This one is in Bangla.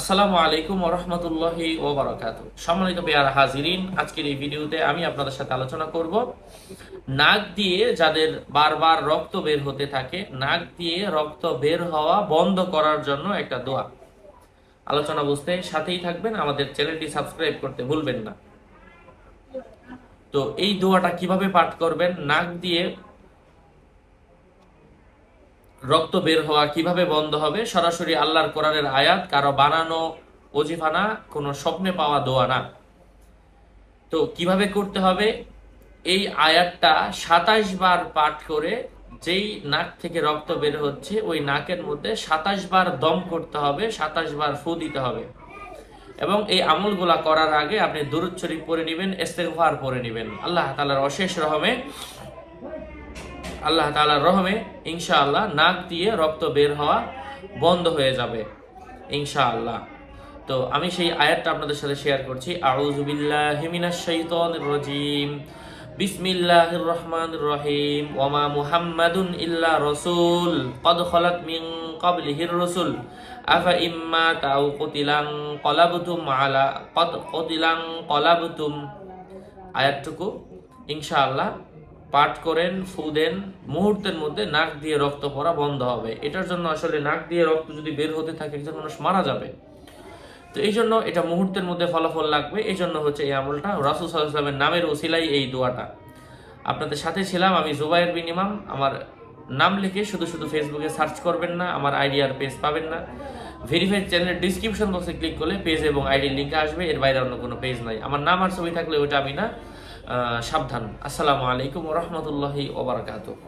আসসালামু আলাইকুম ওরহমতুল্লাহি ওবরাকাত সম্মানিত পেয়ার হাজিরিন, আজকের এই ভিডিওতে আমি আপনাদের সাথে আলোচনা করব নাক দিয়ে যাদের বারবার রক্ত বের হতে থাকে, নাক দিয়ে রক্ত বের হওয়া বন্ধ করার জন্য একটা দোয়া। আলোচনা বুঝতে সাথেই থাকবেন, আমাদের চ্যানেলটি সাবস্ক্রাইব করতে ভুলবেন না। তো এই দোয়াটা কীভাবে পাঠ করবেন? নাক দিয়ে রক্ত বের হওয়া কীভাবে বন্ধ হবে? সরাসরি আল্লাহর কোরআনের আয়াত, কারও বানানো অজিফানা কোনো স্বপ্নে পাওয়া দোয়া না। তো কীভাবে করতে হবে? এই আয়াতটা সাতাশ বার পাঠ করে যেই নাক থেকে রক্ত বের হচ্ছে, ওই নাকের মধ্যে সাতাশ বার দম করতে হবে, সাতাশ বার ফু দিতে হবে। এবং এই আমলগুলা করার আগে আপনি দুরুদ পরে নেবেন, ইস্তেগফার পরে নেবেন। আল্লাহ তালার অশেষ রহমে আল্লাহ তাআলার রহমে ইনশাআল্লাহ নাক দিয়ে রক্ত বের হওয়া বন্ধ হয়ে যাবে, ইনশাআল্লাহ। তো আমি সেই আয়াতটা আপনাদের সাথে শেয়ার করছি। আউযু বিল্লাহি মিনাশ শাইতানির রাজিম। বিসমিল্লাহির রহমানির রহিম। ওমা মুহাম্মাদুন ইল্লা রাসূল। কদ খালাত মিন ক্বাবলিহির রাসূল। আফা ইম্মা তাও কুতিলাং কলাবতুম আলা কদ কুতিলাং কলাবতুম আয়াতটুকু, ইনশাআল্লাহ পাঠ করেন, ফু দেন, মুহূর্তের মধ্যে নাক দিয়ে রক্ত পড়া বন্ধ হবে। এটার জন্য আসলে নাক দিয়ে রক্ত যদি বের হতে থাকে, একজন মানুষ মারা যাবে। তো এই জন্য এটা মুহূর্তের মধ্যে ফলাফল লাগবে। এই জন্য হচ্ছে এই আমলটা রাসুল সাল্লামের নামের ওসিলাই এই দোয়াটা। আপনাদের সাথে ছিলাম আমি জুবাইর বিন ইমাম। আমার নাম লিখে শুধু শুধু ফেসবুকে সার্চ করবেন না, আমার আইডি আর পেজ পাবেন না। ভেরিফাইড চ্যানেলের ডিসক্রিপশন বক্সে ক্লিক করলে পেজ এবং আইডির লিঙ্ক আসবে। এর বাইরে অন্য কোনো পেজ নাই। আমার নাম আর ছবি থাকলে ওইটা আমি না সাবধান। আসসালামু আলাইকুম রহমতুল্লাহি ওবরাকাতুহ